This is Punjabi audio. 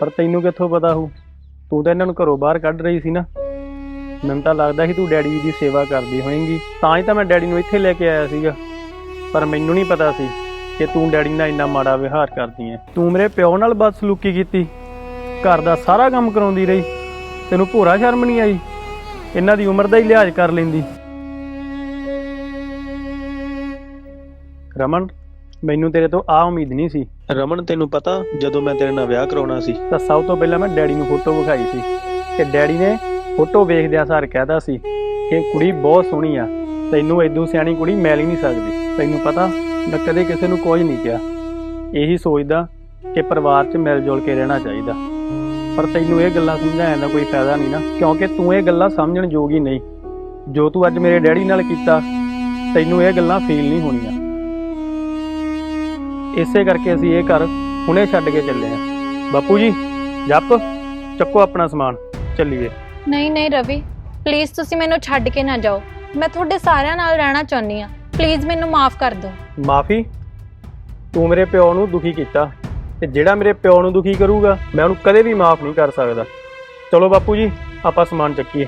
ਪਰ ਤੈਨੂੰ ਕਿੱਥੋਂ ਪਤਾ ਹੋਊ? ਤੂੰ ਤਾਂ ਇਹਨਾਂ ਨੂੰ ਘਰੋਂ ਬਾਹਰ ਕੱਢ ਰਹੀ ਸੀ ਨਾ। ਮੈਨੂੰ ਤਾਂ ਲੱਗਦਾ ਸੀ ਤੂੰ ਡੈਡੀ ਦੀ ਸੇਵਾ ਕਰਦੀ ਹੋਵੇਂਗੀ ਤਾਂ ਹੀ ਤਾਂ ਮੈਂ ਡੈਡੀ ਨੂੰ ਇੱਥੇ ਲੈ ਕੇ ਆਇਆ ਸੀਗਾ। ਪਰ ਮੈਨੂੰ ਨਹੀਂ ਪਤਾ ਸੀ ਕਿ ਤੂੰ ਡੈਡੀ ਨਾਲ ਇੰਨਾ ਮਾੜਾ ਵਿਹਾਰ ਕਰਦੀ ਐ। ਤੂੰ ਮੇਰੇ ਪਿਓ ਨਾਲ ਬਦਸਲੂਕੀ ਕੀਤੀ। ਘਰ ਦਾ ਸਾਰਾ ਕੰਮ ਕਰਾਉਂਦੀ ਰਹੀ। ਤੈਨੂੰ ਭੋਰਾ ਸ਼ਰਮ ਨਹੀਂ ਆਈ? ਇਹਨਾਂ ਦੀ ਉਮਰ ਦਾ ਹੀ ਲਿਹਾਜ਼ ਕਰ ਲੈਂਦੀ। ਰਮਨ? ਮੈਨੂੰ ਤੇਰੇ ਤੋਂ ਆ ਉਮੀਦ ਨਹੀਂ ਸੀ। ਰਮਨ ਤੈਨੂੰ ਪਤਾ ਜਦੋਂ ਮੈਂ ਤੇਰੇ ਨਾਲ ਵਿਆਹ ਕਰਾਉਣਾ ਸੀ। ਤਾਂ ਸਭ ਤੋਂ ਪਹਿਲਾਂ ਮੈਂ ਡੈਡੀ ਨੂੰ ਫੋਟੋ ਵਿਖਾਈ ਸੀ। ਤੇ ਡੈਡੀ ਨੇ ਫੋਟੋ ਵੇਖਦਿਆਂ ਸਾਰ ਕਹਿਦਾ ਸੀ ਕਿ ਕੁੜੀ ਬਹੁਤ ਸੋਹਣੀ ਆ। ਤੈਨੂੰ ਐਦੂ ਸਿਆਣੀ ਕੁੜੀ ਮਿਲ ਹੀ ਨਹੀਂ ਸਕਦੀ। ਤੈਨੂੰ ਪਤਾ ਮੈਂ ਕਦੇ ਕਿਸੇ ਨੂੰ ਕੁਝ ਨਹੀਂ ਕਿਹਾ। ਇਹੀ ਸੋਚਦਾ ਕਿ ਪਰਿਵਾਰ 'ਚ ਮਿਲ ਜੁਲ ਕੇ ਰਹਿਣਾ ਚਾਹੀਦਾ। ਪਰ ਤੈਨੂੰ ਇਹ ਗੱਲਾਂ ਸਮਝਾਉਣ ਦਾ ਕੋਈ ਫਾਇਦਾ ਨਹੀਂ ਨਾ ਕਿਉਂਕਿ ਤੂੰ ਇਹ ਗੱਲਾਂ ਸਮਝਣ ਯੋਗ ਹੀ ਨਹੀਂ। ਜੋ ਤੂੰ ਅੱਜ ਮੇਰੇ ਡੈਡੀ ਨਾਲ ਕੀਤਾ ਤੈਨੂੰ ਇਹ ਗੱਲਾਂ ਫੀਲ ਨਹੀਂ ਹੋਣੀਆਂ। ਇਸੇ ਕਰਕੇ ਅਸੀਂ ਇਹ ਘਰ ਹੁਣੇ ਛੱਡ ਕੇ ਚੱਲੇ ਆ ਬਾਪੂ ਜੀ ਜੱਪ ਚੱਕੋ ਆਪਣਾ ਸਮਾਨ ਚੱਲੀਏ। ਨਹੀਂ ਨਹੀਂ ਰਵੀ ਪਲੀਜ਼ ਤੁਸੀਂ ਮੈਨੂੰ ਛੱਡ ਕੇ ਨਾ ਜਾਓ। ਮੈਂ ਤੁਹਾਡੇ ਸਾਰਿਆਂ ਨਾਲ ਰਹਿਣਾ ਚਾਹੁੰਦੀ ਆ ਪਲੀਜ਼ ਮੈਨੂੰ ਮਾਫ ਕਰ ਦਿਓ। ਮਾਫੀ? ਤੂੰ ਮੇਰੇ ਪਿਓ ਨੂੰ ਦੁਖੀ ਕੀਤਾ ਤੇ ਜਿਹੜਾ ਮੇਰੇ ਪਿਓ ਨੂੰ ਦੁਖੀ ਕਰੂਗਾ ਮੈਂ ਉਹਨੂੰ ਕਦੇ ਵੀ ਮਾਫ ਨਹੀਂ ਕਰ ਸਕਦਾ। ਚਲੋ ਬਾਪੂ ਜੀ ਆਪਾਂ ਸਮਾਨ ਚੱਕੀਏ।